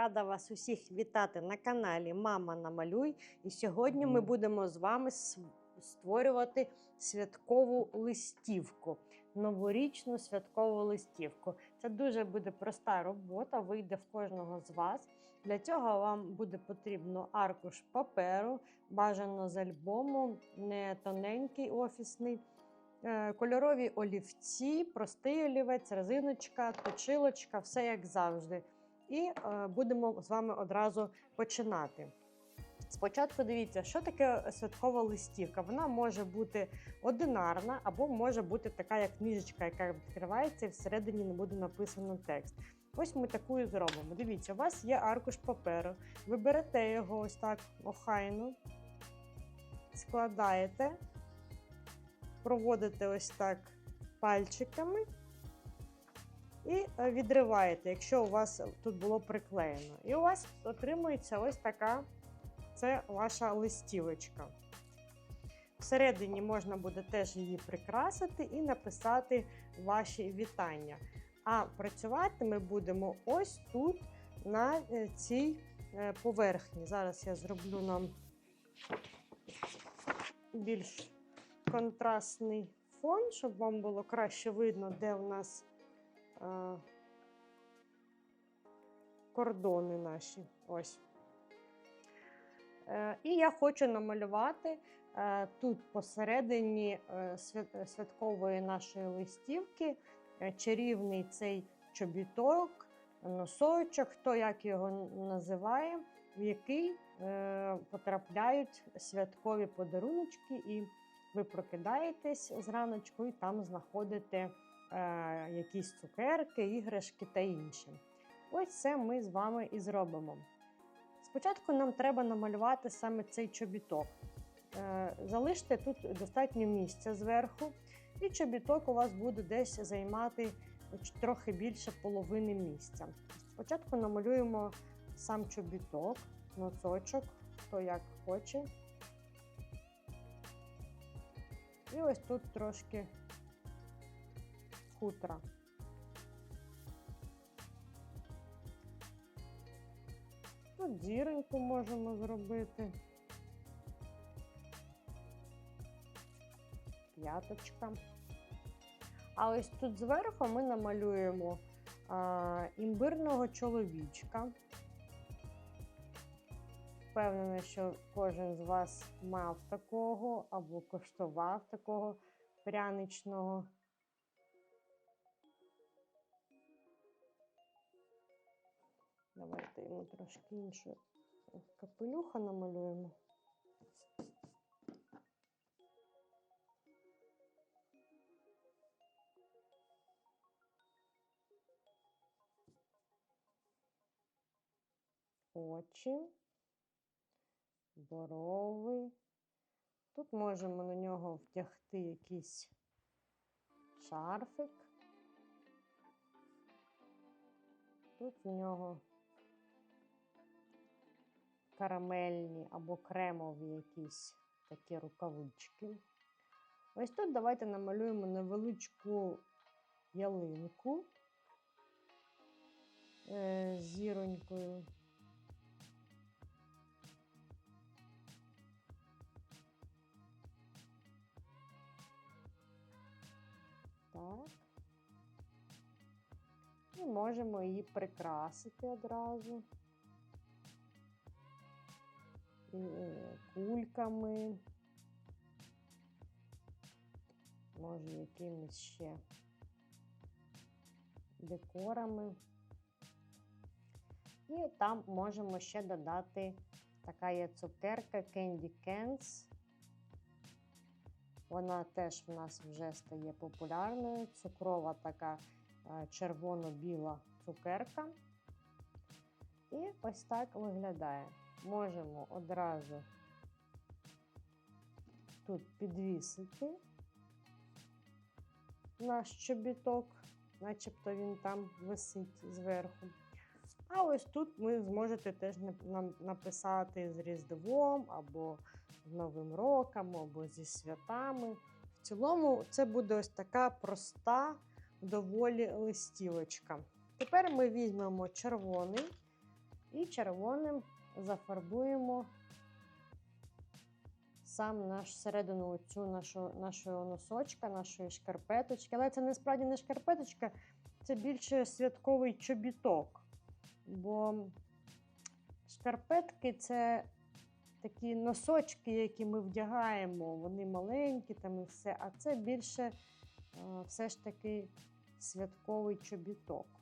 рада вас усіх вітати на каналі Мама Намалюй. І сьогодні ми будемо з вами створювати святкову листівку, новорічну святкову листівку. Це дуже буде проста робота, вийде в кожного з вас. Для цього вам буде потрібно аркуш паперу, бажано з альбому, не тоненький офісний. Е, Кольорові олівці, простий олівець, резиночка, точилочка, все як завжди. І е, будемо з вами одразу починати. Спочатку дивіться, що таке святкова листівка. Вона може бути одинарна, або може бути така, як книжечка, яка відкривається, і всередині не буде написано текст. Ось ми таку і зробимо. Дивіться, у вас є аркуш паперу. Ви берете його ось так охайно, складаєте, проводите ось так пальчиками і е, відриваєте, якщо у вас тут було приклеєно. І у вас отримується ось така це ваша листівочка. Всередині можна буде теж її прикрасити і написати ваші вітання. А працювати ми будемо ось тут, на е, цій е, поверхні. Зараз я зроблю нам більш контрастний фон, щоб вам було краще видно, де у нас кордони наші. Ось. Е, І я хочу намалювати е, тут посередині е, святкової нашої листівки е, чарівний цей чобіток, носочок, хто як його називає, в який е, потрапляють святкові подаруночки, і ви прокидаєтесь зраночку і там знаходите е, якісь цукерки, іграшки та інше. Ось це ми з вами і зробимо. Спочатку нам треба намалювати саме цей чобіток. Е, Залиште тут достатньо місця зверху, і чобіток у вас буде десь займати трохи більше половини місця. Спочатку намалюємо сам чобіток, носочок, хто як хоче. І ось тут трошки хутра. Тут зіроньку можемо зробити. П'яточка. А ось тут зверху ми намалюємо а, імбирного чоловічка. Впевнена, що кожен з вас мав такого або коштував такого пряничного. Давайте йому трошки іншу капелюха намалюємо. Очі, борови. Тут можемо на нього втягти якийсь шарфик. Тут в нього карамельні або кремові якісь такі рукавички. Ось тут давайте намалюємо невеличку ялинку е, з зіронькою. Так. І можемо її прикрасити одразу. Кульками. Може, якимись ще декорами. І там можемо ще додати така є цукерка Candy Cans. Вона теж в нас вже стає популярною. Цукрова така е, червоно-біла цукерка. І ось так виглядає. Можемо одразу тут підвісити наш чобіток, начебто він там висить зверху. А ось тут ви зможете теж нам написати з Різдвом, або з Новим роком, або зі святами. В цілому, це буде ось така проста, доволі листівочка. Тепер ми візьмемо червоний І червоним зафарбуємо сам наш середину цю нашу, нашого носочка, нашої шкарпеточки. Але це насправді не шкарпеточка, це більше святковий чобіток. Бо шкарпетки це такі носочки, які ми вдягаємо. Вони маленькі там і все. А це більше е, все ж таки святковий чобіток.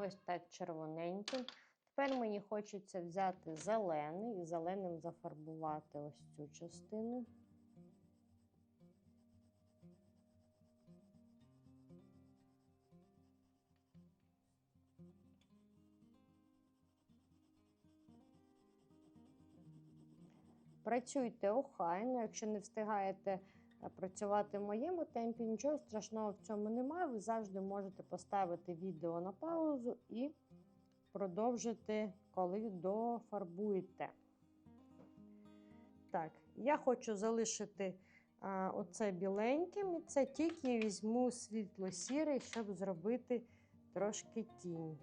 Ось так червоненьким. Тепер мені хочеться взяти зелений і зеленим зафарбувати ось цю частину. Працюйте охайно, якщо не встигаєте працювати в моєму темпі, нічого страшного в цьому немає. Ви завжди можете поставити відео на паузу і продовжити, коли дофарбуєте. Так, я хочу залишити а, оце біленьким, і це тільки візьму світло-сірий, щоб зробити трошки тінь.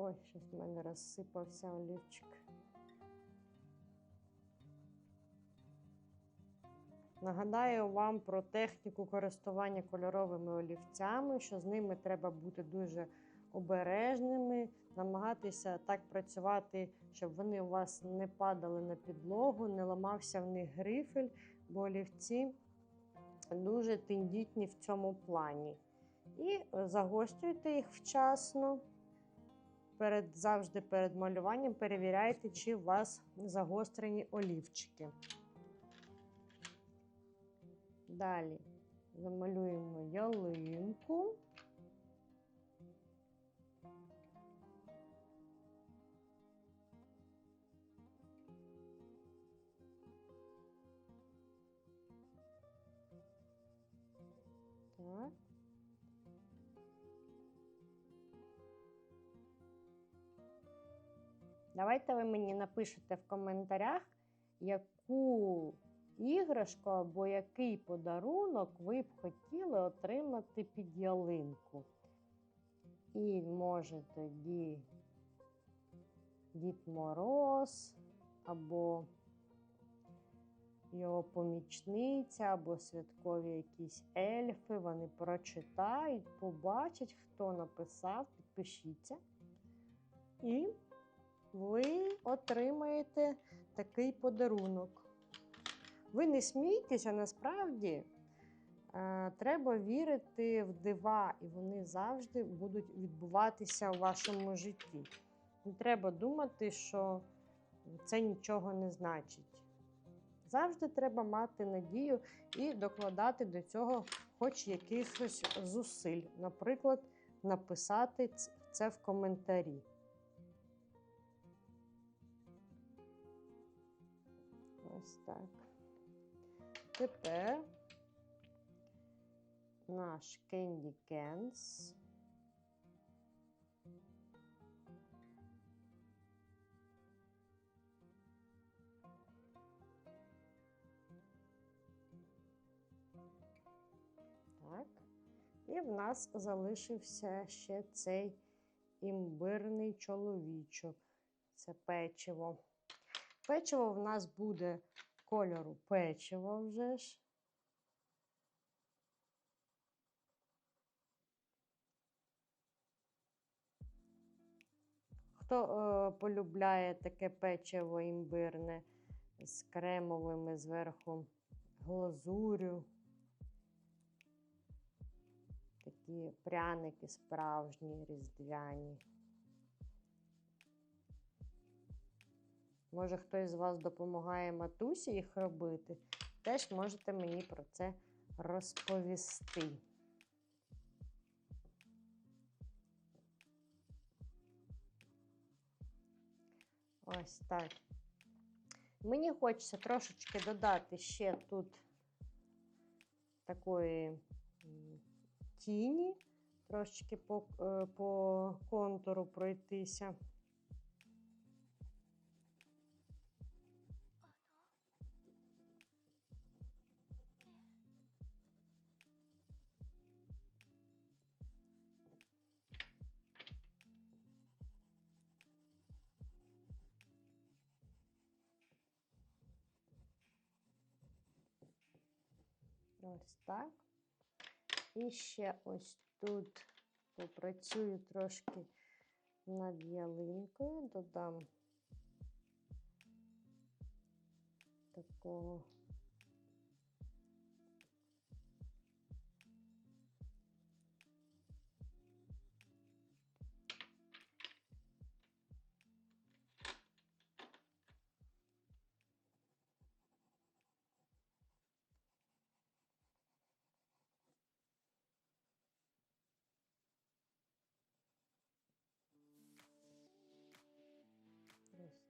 Ой, щось в мене розсипався олівчик. Нагадаю вам про техніку користування кольоровими олівцями, що з ними треба бути дуже обережними, намагатися так працювати, щоб вони у вас не падали на підлогу, не ламався в них грифель, бо олівці дуже тендітні в цьому плані. І загострюйте їх вчасно перед, завжди перед малюванням перевіряйте, чи у вас загострені олівчики. Далі замалюємо ялинку. Так. Давайте ви мені напишете в коментарях, яку іграшку або який подарунок ви б хотіли отримати під ялинку. І може тоді Дід Мороз, або його помічниця, або святкові якісь ельфи. Вони прочитають, побачать, хто написав, підпишіться. І ви отримаєте такий подарунок. Ви не смійтеся, насправді е, треба вірити в дива, і вони завжди будуть відбуватися у вашому житті. Не треба думати, що це нічого не значить. Завжди треба мати надію і докладати до цього хоч якихось зусиль. Наприклад, написати це в коментарі. Ось так. Тепер наш Candy Cans. Так. І в нас залишився ще цей імбирний чоловічок. Це печиво. Печиво в нас буде кольору печиво вже ж. Хто е, полюбляє таке печиво імбирне з кремовими зверху глазурю? Такі пряники справжні, різдвяні. Може, хтось з вас допомагає матусі їх робити, теж можете мені про це розповісти. Ось так. Мені хочеться трошечки додати ще тут такої тіні, трошечки по, е, по контуру пройтися. Ось так. І ще ось тут попрацюю трошки над ялинкою, додам такого.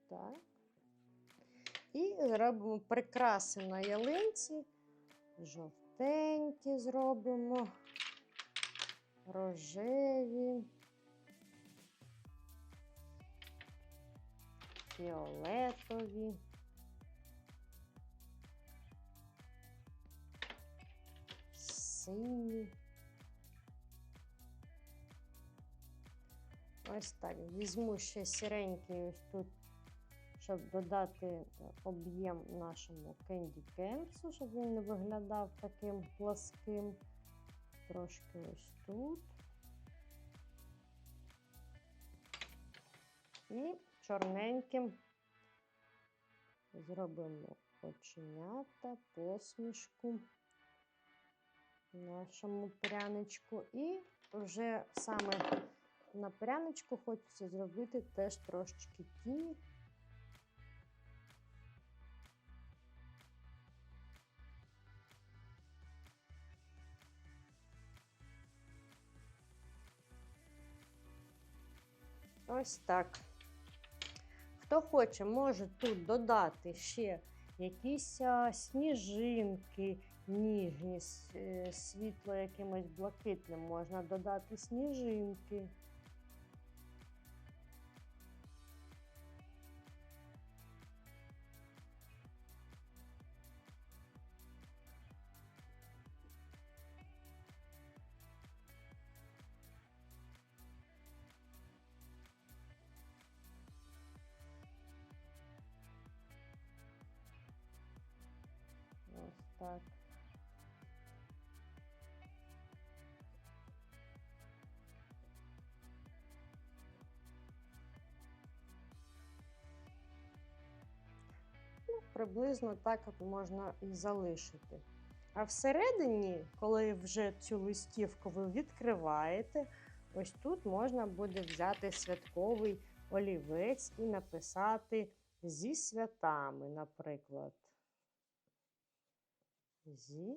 Так. І зробимо прикраси на ялинці. Жовтенькі зробимо, рожеві, фіолетові. Сині. Ось так. Візьму ще сіренький ось тут, щоб додати е, об'єм нашому кенді кенсу, щоб він не виглядав таким пласким. Трошки ось тут. І чорненьким зробимо оченята, посмішку нашому пряничку. І вже саме на пряничку хочеться зробити теж трошечки тіні. Ось так. Хто хоче, може тут додати ще якісь сніжинки ніжні, е, світло якимось блакитним, можна додати сніжинки. Так. Ну, приблизно так можна і залишити. А всередині, коли вже цю листівку ви відкриваєте, ось тут можна буде взяти святковий олівець і написати зі святами, наприклад. Зі.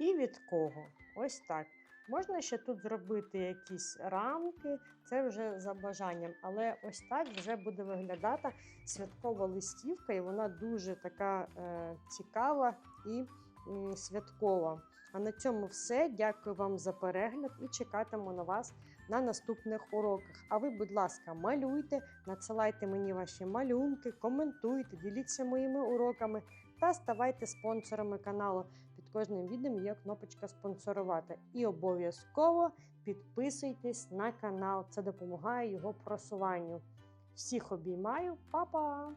І від кого? Ось так. Можна ще тут зробити якісь рамки, це вже за бажанням, але ось так вже буде виглядати святкова листівка, і вона дуже така е, цікава і м, святкова. А на цьому все. Дякую вам за перегляд і чекатиму на вас на наступних уроках. А ви, будь ласка, малюйте, надсилайте мені ваші малюнки, коментуйте, діліться моїми уроками та ставайте спонсорами каналу. Під кожним відео є кнопочка спонсорувати. І обов'язково підписуйтесь на канал. Це допомагає його просуванню. Всіх обіймаю, Па-па!